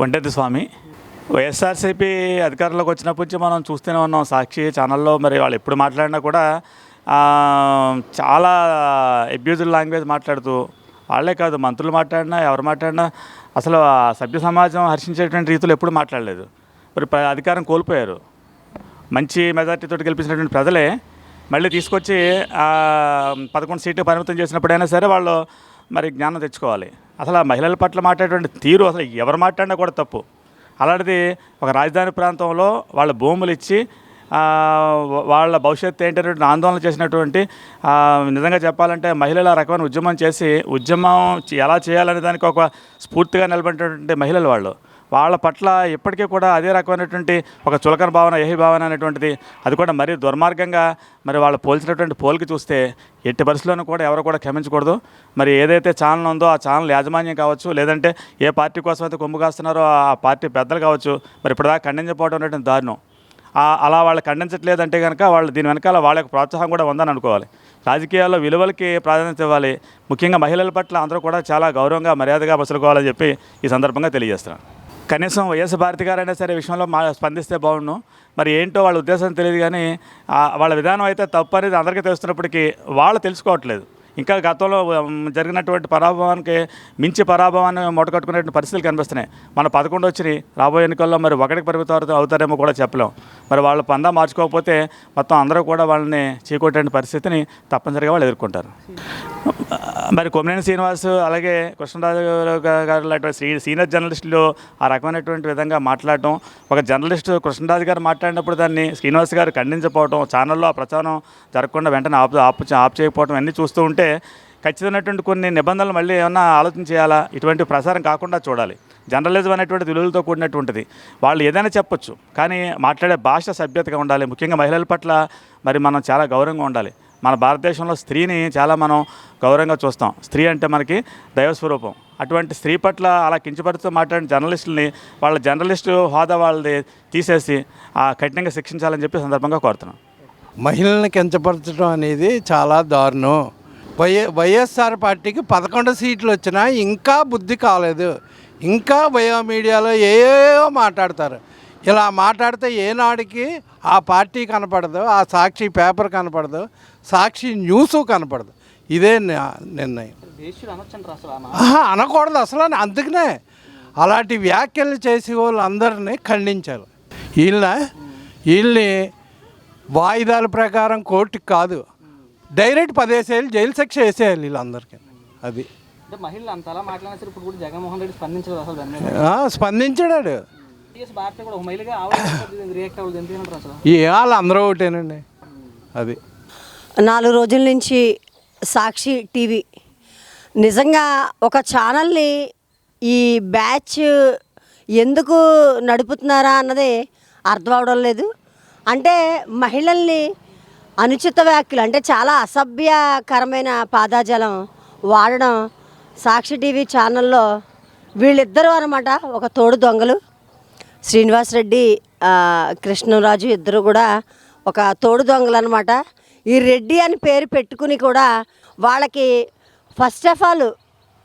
వంటేది స్వామి. వైఎస్ఆర్సీపీ అధికారంలోకి వచ్చినప్పటి నుంచి మనం చూస్తూనే ఉన్నాం. సాక్షి ఛానల్లో మరి వాళ్ళు ఎప్పుడు మాట్లాడినా కూడా చాలా అబ్యూజుల్ లాంగ్వేజ్ మాట్లాడుతూ వాళ్ళే కాదు మంత్రులు మాట్లాడినా ఎవరు మాట్లాడినా అసలు ఆ సభ్య సమాజం హర్షించేటువంటి రీతిలో ఎప్పుడు మాట్లాడలేదు. మరి ప్ర- అధికారం కోల్పోయారు. మంచి మెజార్టీతో గెలిపించినటువంటి ప్రజలే మళ్ళీ తీసుకొచ్చి పదకొండు సీట్లు పరిమితం చేసినప్పుడైనా సరే వాళ్ళు మరి జ్ఞానం తెచ్చుకోవాలి. అసలు ఆ మహిళల పట్ల మాట్లాడేటువంటి తీరు అసలు ఎవరు మాట్లాడినా కూడా తప్పు. అలాంటిది ఒక రాజధాని ప్రాంతంలో వాళ్ళ భూములు ఇచ్చి వాళ్ళ భవిష్యత్తు ఏంటనేటువంటి ఆందోళన చేసినటువంటి నిజంగా చెప్పాలంటే మహిళల రకమైన ఉద్యమం చేసి ఉద్యమం ఎలా చేయాలనే దానికి ఒక స్ఫూర్తిగా నిలబడినటువంటి మహిళలు వాళ్ళు. వాళ్ళ పట్ల ఇప్పటికీ కూడా అదే రకమైనటువంటి ఒక చులకన భావన ఏహి భావన అనేటువంటిది. అది కూడా మరీ దుర్మార్గంగా మరి వాళ్ళు పోల్చినటువంటి పోలికి చూస్తే ఎట్టి పరిస్థితుల్లోనూ కూడా ఎవరు కూడా క్షమించకూడదు. మరి ఏదైతే ఛానల్ ఉందో ఆ ఛానల్ యాజమాన్యం కావచ్చు లేదంటే ఏ పార్టీ కోసం అయితే కొమ్ము కాస్తున్నారో ఆ పార్టీ పెద్దలు కావచ్చు మరి ఇప్పటిదాకా ఖండించకపోవడం అనేటువంటి దారుణం. అలా వాళ్ళు ఖండించట్లేదంటే కనుక వాళ్ళు దీని వెనకాల వాళ్ళ యొక్క ప్రోత్సాహం కూడా ఉందని అనుకోవాలి. రాజకీయాల్లో విలువలకి ప్రాధాన్యత ఇవ్వాలి. ముఖ్యంగా మహిళల పట్ల అందరూ కూడా చాలా గౌరవంగా మర్యాదగా మసులుకోవాలని చెప్పి ఈ సందర్భంగా తెలియజేస్తున్నాను. కనీసం వైఎస్ భారతి గారైనా సరే విషయంలో మా స్పందిస్తే బాగుండు. మరి ఏంటో వాళ్ళ ఉద్దేశం తెలియదు కానీ వాళ్ళ విధానం అయితే తప్పు అనేది అందరికీ తెలుస్తున్నప్పటికీ వాళ్ళు తెలుసుకోవట్లేదు. ఇంకా గతంలో జరిగినటువంటి పరాభవానికి మించి పరాభవాన్ని మూటకట్టుకునేటువంటి పరిస్థితులు కనిపిస్తున్నాయి. మన పదకొండు వచ్చినాయి. రాబోయే ఎన్నికల్లో మరి ఒకటికి పరిమితం అవుతారేమో కూడా చెప్పలేం. మరి వాళ్ళు పందా మార్చుకోకపోతే మొత్తం అందరూ కూడా వాళ్ళని చీకొట్టే పరిస్థితిని తప్పనిసరిగా వాళ్ళు ఎదుర్కొంటారు. మరి కొమ్మినేని శ్రీనివాస్ అలాగే కృష్ణరాజు గారు లాంటి సీ సీనియర్ జర్నలిస్టులు ఆ రకమైనటువంటి విధంగా మాట్లాడటం ఒక జర్నలిస్టు కృష్ణరాజు గారు మాట్లాడినప్పుడు దాన్ని శ్రీనివాస్ గారు ఖండించపోవటం ఛానల్లో ఆ ప్రచారం జరగకుండా వెంటనే ఆపు ఆపు ఆపు చేయకపోవటం అన్నీ చూస్తూ ఉంటే ఖచ్చితమైనటువంటి కొన్ని నిబంధనలు మళ్ళీ ఏమన్నా ఆలోచన చేయాలా? ఇటువంటి ప్రసారం కాకుండా చూడాలి. జర్నలిజం అనేటువంటి విలువలతో కూడినటువంటిది. వాళ్ళు ఏదైనా చెప్పొచ్చు కానీ మాట్లాడే భాష సభ్యతగా ఉండాలి. ముఖ్యంగా మహిళల పట్ల మరి మనం చాలా గౌరవంగా ఉండాలి. మన భారతదేశంలో స్త్రీని చాలా మనం గౌరవంగా చూస్తాం. స్త్రీ అంటే మనకి దైవస్వరూపం. అటువంటి స్త్రీ పట్ల అలా కించపడుతూ మాట్లాడిన జర్నలిస్టులని వాళ్ళ జర్నలిస్టు హోదా వాళ్ళది తీసేసి ఆ కఠినంగా శిక్షించాలని చెప్పి సందర్భంగా కోరుతున్నాం. మహిళల్ని కించపరచడం అనేది చాలా దారుణం. వై వైఎస్ఆర్ పార్టీకి పదకొండు సీట్లు వచ్చినా ఇంకా బుద్ధి కాలేదు. ఇంకా బయో మీడియాలో ఏయో మాట్లాడతారు. ఇలా మాట్లాడితే ఏనాడికి ఆ పార్టీ కనపడదు ఆ సాక్షి పేపర్ కనపడదు సాక్షి న్యూస్ కనపడదు. ఇదే నిర్ణయం. అనకూడదు అసలు అని అందుకనే అలాంటి వ్యాఖ్యలు చేసే వాళ్ళందరినీ ఖండించాలి వీళ్ళ వీళ్ళని వాయిదాల ప్రకారం కోర్టుకి కాదు డైరెక్ట్ పదేసేయాలి జైలు శిక్ష వేసేయాలి వీళ్ళందరికీ. అది. స్పందించాడు టీఎస్ భారతి కూడా ఒక మహిళగా ఆవిడ రియాక్ట్ అవ్వదు ఎందుకంటారు అసలు? ఈ వాళ్ళు అందరూ ఒకటేనండి. అది. నాలుగు రోజుల నుంచి సాక్షి టీవీ. నిజంగా ఒక ఛానల్ని ఈ బ్యాచ్ ఎందుకు నడుపుతున్నారా అన్నది అర్థం అవడం లేదు. అంటే మహిళల్ని అనుచిత వ్యాఖ్యలు అంటే చాలా అసభ్యకరమైన పాదాజలం వాడడం సాక్షి టీవీ ఛానల్లో వీళ్ళిద్దరూ అనమాట ఒక తోడు దొంగలు. శ్రీనివాస్ రెడ్డి కృష్ణరాజు ఇద్దరు కూడా ఒక తోడు దొంగలు అనమాట ఈ రెడ్డి అని పేరు పెట్టుకుని కూడా వాళ్ళకి ఫస్ట్ ఆఫ్ ఆల్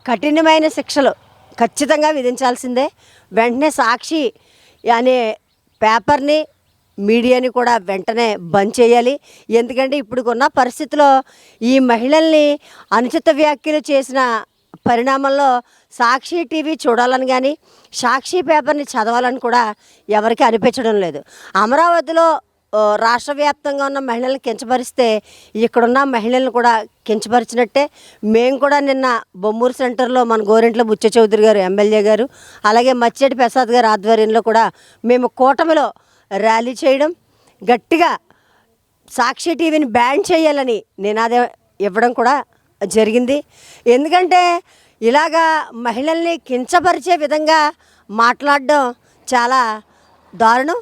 కఠినమైన శిక్షలు ఖచ్చితంగా విధించాల్సిందే. వెంటనే సాక్షి అనే పేపర్ని మీడియాని కూడా వెంటనే బంద్ చేయాలి. ఎందుకంటే ఇప్పుడున్న పరిస్థితిలో ఈ మహిళల్ని అనుచిత వ్యాఖ్యలు చేసిన పరిణామంలో సాక్షి టీవీ చూడాలని కానీ సాక్షి పేపర్ని చదవాలని కూడా ఎవరికి అనిపించడం లేదు. అమరావతిలో రాష్ట్ర వ్యాప్తంగా ఉన్న మహిళలను కించపరిస్తే ఇక్కడున్న మహిళలను కూడా కించపరిచినట్టే. మేము కూడా నిన్న బొమ్మూరు సెంటర్లో మన గోరింట్ల బుచ్చ చౌదరి గారు ఎమ్మెల్యే గారు అలాగే మచ్చేటి ప్రసాద్ గారు ఆధ్వర్యంలో కూడా మేము కూటమిలో ర్యాలీ చేయడం గట్టిగా సాక్షి టీవీని బ్యాన్ చేయాలని నినాదం ఇవ్వడం కూడా జరిగింది. ఎందుకంటే ఇలాగా మహిళల్ని కించపరిచే విధంగా మాట్లాడడం చాలా దారుణం.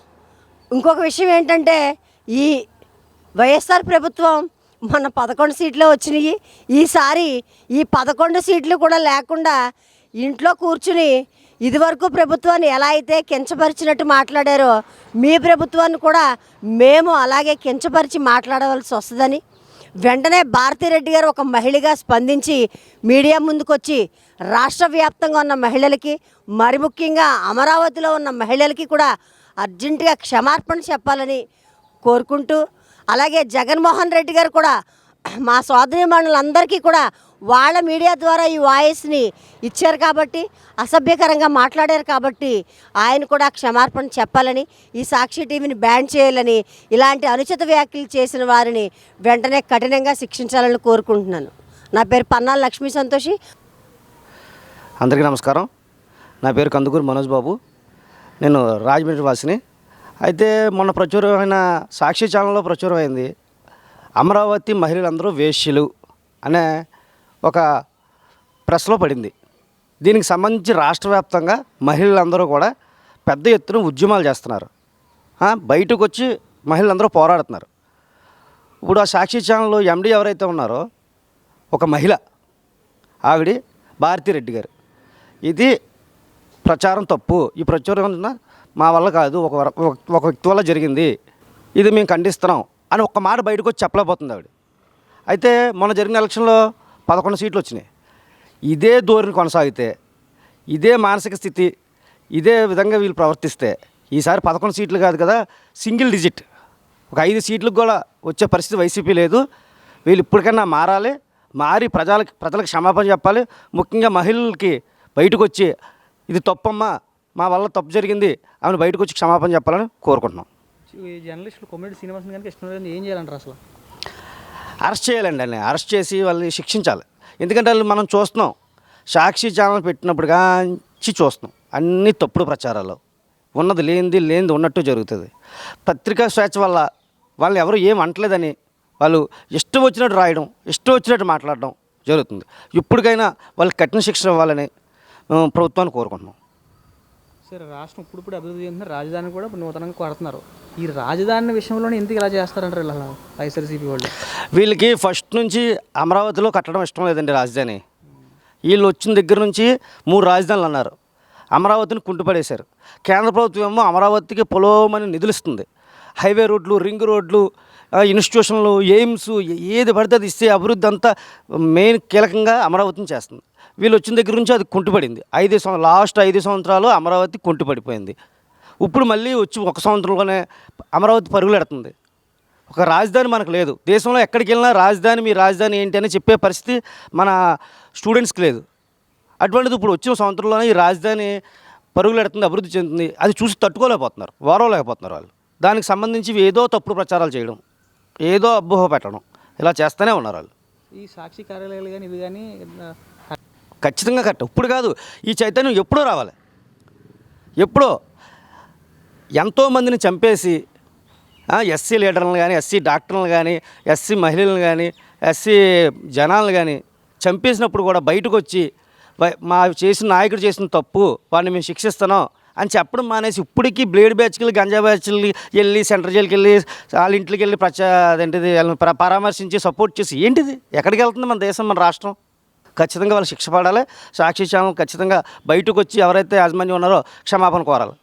ఇంకొక విషయం ఏంటంటే ఈ వైఎస్ఆర్ ప్రభుత్వం మొన్న పదకొండు సీట్లు వచ్చినాయి. ఈసారి ఈ పదకొండు సీట్లు కూడా లేకుండా ఇంట్లో కూర్చుని ఇదివరకు ప్రభుత్వాన్ని ఎలా అయితే కించపరిచినట్టు మాట్లాడారో మీ ప్రభుత్వాన్ని కూడా మేము అలాగే కించపరిచి మాట్లాడవలసి వస్తుందని వెంటనే భారతిరెడ్డి గారు ఒక మహిళగా స్పందించి మీడియా ముందుకొచ్చి రాష్ట్ర వ్యాప్తంగా ఉన్న మహిళలకి మరి ముఖ్యంగా అమరావతిలో ఉన్న మహిళలకి కూడా అర్జెంటుగా క్షమార్పణ చెప్పాలని కోరుకుంటూ అలాగే జగన్మోహన్ రెడ్డి గారు కూడా మా సోదరి కూడా వాళ్ళ మీడియా ద్వారా ఈ వాయిస్ని ఇచ్చారు కాబట్టి అసభ్యకరంగా మాట్లాడారు కాబట్టి ఆయన కూడా క్షమార్పణ చెప్పాలని ఈ సాక్షి టీవీని బ్యాన్ చేయాలని ఇలాంటి అనుచిత వ్యాఖ్యలు చేసిన వారిని వెంటనే కఠినంగా శిక్షించాలని కోరుకుంటున్నాను. నా పేరు పన్నాల లక్ష్మీ సంతోషి. అందరికీ నమస్కారం. నా పేరు కందుకూరు మనోజ్ బాబు. నేను రాజమండ్రి వాసిని. అయితే మొన్న ప్రచురమైన సాక్షి ఛానల్లో ప్రచురమైంది అమరావతి మహిళలందరూ వేశ్యలు అనే ఒక ప్రెస్లో పడింది. దీనికి సంబంధించి రాష్ట్ర వ్యాప్తంగా మహిళలందరూ కూడా పెద్ద ఎత్తున ఉద్యమాలు చేస్తున్నారు. బయటకు వచ్చి మహిళలందరూ పోరాడుతున్నారు. ఇప్పుడు ఆ సాక్షి ఛానల్లో ఎండి ఎవరైతే ఉన్నారో ఒక మహిళ ఆవిడ భారతిరెడ్డి గారు. ఇది ప్రచారం తప్పు. ఈ ప్రచారం మా వల్ల కాదు ఒక ఒక- ఒక వ్యక్తి వల్ల జరిగింది. ఇది మేము ఖండిస్తున్నాం అని ఒక్క మాట బయటకు వచ్చి చెప్పలేకపోతుంది ఆవిడ. అయితే మొన్న జరిగిన ఎలక్షన్లో పదకొండు సీట్లు వచ్చినాయి. ఇదే ధోరణి కొనసాగితే ఇదే మానసిక స్థితి ఇదే విధంగా వీళ్ళు ప్రవర్తిస్తే ఈసారి పదకొండు సీట్లు కాదు కదా సింగిల్ డిజిట్. ఒక ఐదు సీట్లకు కూడా వచ్చే పరిస్థితి వైసీపీ లేదు. వీళ్ళు ఇప్పటికన్నా మారాలి మారి ప్రజలకి ప్రజలకు క్షమాపణ చెప్పాలి. ముఖ్యంగా మహిళలకి బయటకు వచ్చి ఇది తప్పమ్మా మా వల్ల తప్పు జరిగింది ఆమెను బయటకు వచ్చి క్షమాపణ చెప్పాలని కోరుకుంటున్నాం. జర్నలిస్టులు కొమ్మిడి శ్రీనివాసన్ కనుక ఇష్టం ఏం చేయాలంటారు అసలు? అరెస్ట్ చేయాలండి అని అరెస్ట్ చేసి వాళ్ళని శిక్షించాలి. ఎందుకంటే వాళ్ళు మనం చూస్తున్నాం సాక్షి ఛానల్ పెట్టినప్పుడు కాంచి చూస్తున్నాం అన్ని తప్పుడు ప్రచారాలు. ఉన్నది లేనిది లేనిది ఉన్నట్టు జరుగుతుంది. పత్రికా స్వేచ్ఛ వల్ల వాళ్ళని ఎవరు ఏం అంటలేదని వాళ్ళు ఇష్టం వచ్చినట్టు రాయడం ఇష్టం వచ్చినట్టు మాట్లాడడం జరుగుతుంది. ఇప్పటికైనా వాళ్ళకి కఠిన శిక్షణ ఇవ్వాలని ప్రభుత్వాన్ని కోరుకుంటున్నాం. సరే రాష్ట్రం ఇప్పుడు ఇప్పుడు అభివృద్ధి చెందుతున్న రాజధాని కూడా ఇప్పుడు నూతనంగా కొడుతున్నారు. ఈ రాజధాని విషయంలోనే ఎందుకు ఇలా చేస్తారంటారు ఇలా వైఎస్ఆర్సీపీ వాళ్ళు? వీళ్ళకి ఫస్ట్ నుంచి అమరావతిలో కట్టడం ఇష్టం లేదండి రాజధాని. వీళ్ళు వచ్చిన దగ్గర నుంచి మూడు రాజధానులు అన్నారు. అమరావతిని కుంటుపడేశారు. కేంద్ర ప్రభుత్వం ఏమో అమరావతికి పొలోమని నిధులు ఇస్తుంది హైవే రోడ్లు రింగ్ రోడ్లు ఇన్స్టిట్యూషన్లు ఎయిమ్స్ ఏది పడితే అది ఇస్తే అభివృద్ధి అంతా మెయిన్ కీలకంగా అమరావతిని చేస్తుంది. వీళ్ళు వచ్చిన దగ్గర నుంచి అది కుంటుపడింది. ఐదు సంవ లాస్ట్ ఐదు సంవత్సరాలు అమరావతి కుంటుపడిపోయింది. ఇప్పుడు మళ్ళీ వచ్చి ఒక సంవత్సరంలోనే అమరావతి పరుగులు పెడుతుంది ఒక రాజధాని మనకు లేదు. దేశంలో ఎక్కడికి వెళ్ళినా రాజధాని మీ రాజధాని ఏంటి అని చెప్పే పరిస్థితి మన స్టూడెంట్స్కి లేదు. అటువంటిది ఇప్పుడు వచ్చిన సంవత్సరంలోనే ఈ రాజధాని పరుగులు ఎడుతుంది అభివృద్ధి చెందుతుంది. అది చూసి తట్టుకోలేకపోతున్నారు. వారవలేకపోతున్నారు వాళ్ళు. దానికి సంబంధించి ఏదో తప్పుడు ప్రచారాలు చేయడం ఏదో అబ్బోహ పెట్టడం ఇలా చేస్తూనే ఉన్నారు వాళ్ళు. ఈ సాక్షి కార్యాలయాలు కానీ ఇవి కానీ ఖచ్చితంగా కరెక్ట్. ఇప్పుడు కాదు ఈ చైతన్యం ఎప్పుడో రావాలి. ఎప్పుడో ఎంతోమందిని చంపేసి ఎస్సీ లీడర్లను కానీ ఎస్సీ డాక్టర్లను కానీ ఎస్సీ మహిళలను కానీ ఎస్సీ జనాలను కానీ చంపేసినప్పుడు కూడా బయటకు వచ్చి మా చేసిన నాయకుడు చేసిన తప్పు వాడిని మేము శిక్షిస్తున్నాం అని చెప్పడం మానేసి ఇప్పటికీ బ్లేడ్ బ్యాచ్కి గంజా బ్యాచ్కి వెళ్ళి సెంటర్ జైలుకి వెళ్ళి వాళ్ళ ఇంట్లోకి వెళ్ళి ప్రచా అదేంటిది వాళ్ళని పరామర్శించి సపోర్ట్ చేసి ఏంటిది? ఎక్కడికి వెళ్తుంది మన దేశం మన రాష్ట్రం? ఖచ్చితంగా వాళ్ళు శిక్ష పడాలి. సాక్షి ఖచ్చితంగా బయటకు వచ్చి ఎవరైతే యాజమాన్యం ఉన్నారో క్షమాపణ కోరాలి.